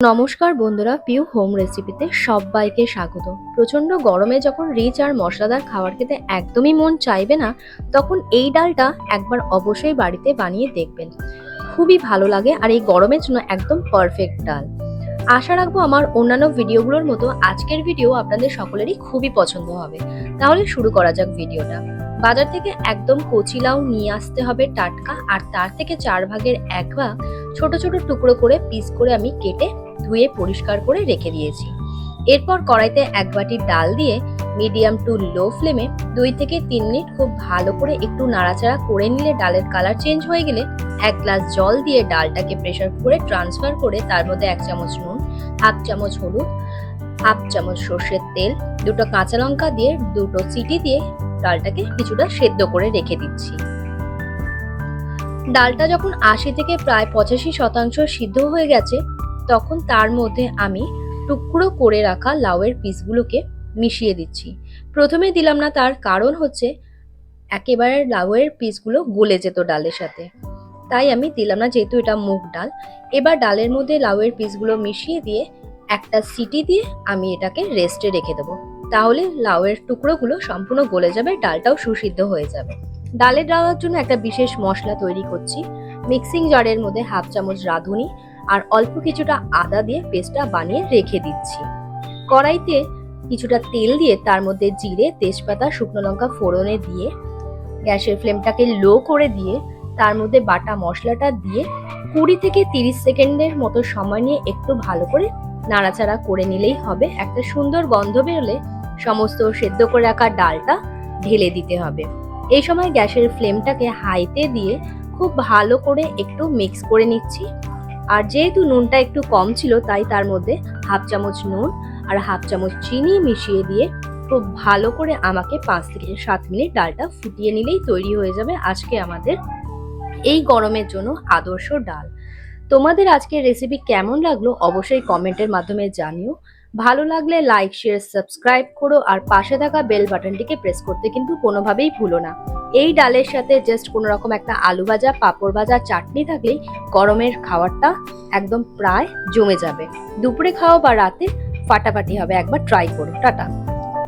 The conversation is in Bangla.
নমস্কার বন্ধুরা পিউ হোম রেসিপিতে সবাইকে স্বাগত। প্রচণ্ড গরমে যখন রিচ আর মশলাদার খাবার খেতে একদমই মন চাইবে না, তখন এই ডালটা একবার অবশ্যই বাড়িতে বানিয়ে দেখবেন। খুবই ভালো লাগে আর এই গরমের জন্য একদম পারফেক্ট ডাল। আশা রাখব আমার অন্যান্য ভিডিওগুলোর মতো আজকের ভিডিও আপনাদের সকলেরই খুবই পছন্দ হবে। তাহলে শুরু করা যাক ভিডিওটা। বাজার থেকে একদম কচি লাউ নিয়ে আসতে হবে টাটকা, আর তার থেকে চার ভাগের এক ভাগ ছোট ছোট টুকরো করে পিস করে আমি কেটে ধুয়ে পরিষ্কার করে রেখে দিয়েছি। এরপর কড়াইতে এক বাটি ডাল দিয়ে মিডিয়াম টু লো ফ্লেমে দুই থেকে তিন মিনিট খুব ভালো করে একটু নাড়াচাড়া করে নিলে ডালের কালার চেঞ্জ হয়ে গেলে এক গ্লাস জল দিয়ে ডালটাকে প্রেশার কুকারে ট্রান্সফার করে তার মধ্যে এক চামচ নুন, হাফ চামচ হলুদ, হাফ চামচ সর্ষের তেল, দুটো কাঁচা লঙ্কা দিয়ে দুটো সিটি দিয়ে ডালটাকে কিছুটা সেদ্ধ করে রেখে দিচ্ছি। ডালটা যখন আশি থেকে প্রায় পঁচাশি শতাংশ সিদ্ধ হয়ে গেছে তখন তার মধ্যে আমি টুকরো করে রাখা লাউয়ের পিসগুলোকে মিশিয়ে দিচ্ছি। প্রথমে দিলাম না, তার কারণ হচ্ছে একেবারে লাউয়ের পিসগুলো গলে যেত ডালের সাথে। তাই আমি দিলাম না, যেহেতু এটা মুগ ডাল। এবার ডালের মধ্যে লাউয়ের পিসগুলো মিশিয়ে দিয়ে একটা সিটি দিয়ে আমি এটাকে রেস্টে রেখে দেবো। তাহলে লাউয়ের টুকরোগুলো সম্পূর্ণ গলে যাবে, ডালটাও সুসিদ্ধ হয়ে যাবে। ডালের দেওয়ার জন্য একটা বিশেষ মশলা তৈরি করছি। মিক্সিং জারের মধ্যে হাফ চামচ রাঁধুনি আর অল্প কিছুটা আদা দিয়ে পেস্টটা বানিয়ে রেখে দিচ্ছি। কড়াইতে কিছুটা তেল দিয়ে তার মধ্যে জিরে, তেজপাতা, শুকনো লঙ্কা ফোড়নে দিয়ে, গ্যাসের ফ্লেমটাকে লো করে দিয়ে, তার মধ্যে বাটা মশলাটা দিয়ে কুড়ি থেকে তিরিশ সেকেন্ডের মতো সময় নিয়ে একটু ভালো করে নাড়াচাড়া করে নিলেই হবে। একটা সুন্দর গন্ধ বেরোলে সমস্ত সেদ্ধ করে রাখা ডালটা ঢেলে দিতে হবে। এই সময় গ্যাসের ফ্লেমটাকে হাইতে দিয়ে খুব ভালো করে একটু মিক্স করে নিচ্ছি। আর যেহেতু নুনটা একটু কম ছিল, তাই তার মধ্যে হাফ চামচ নুন আর হাফ চামচ চিনি মিশিয়ে দিয়ে খুব ভালো করে আমাকে পাঁচ থেকে সাত মিনিট ডালটা ফুটিয়ে নিলেই তৈরি হয়ে যাবে আজকে আমাদের এই গরমের জন্য আদর্শ ডাল। তোমাদের আজকের রেসিপি কেমন লাগল অবশ্যই কমেন্টের মাধ্যমে জানিও। ভালো লাগলে লাইক শেয়ার সাবস্ক্রাইব করো আর পাশে থাকা বেল বাটনটিকে প্রেস করতে কিন্তু কোনোভাবেই ভুলো না। এই ডালের সাথে জাস্ট কোনো রকম একটা আলু ভাজা, পাঁপড় ভাজা, চাটনি থাকলেই গরমের খাবারটা একদম প্রায় জমে যাবে। দুপুরে খাও বা রাতে ফাটাফাটি হবে, একবার ট্রাই করো। টাটা।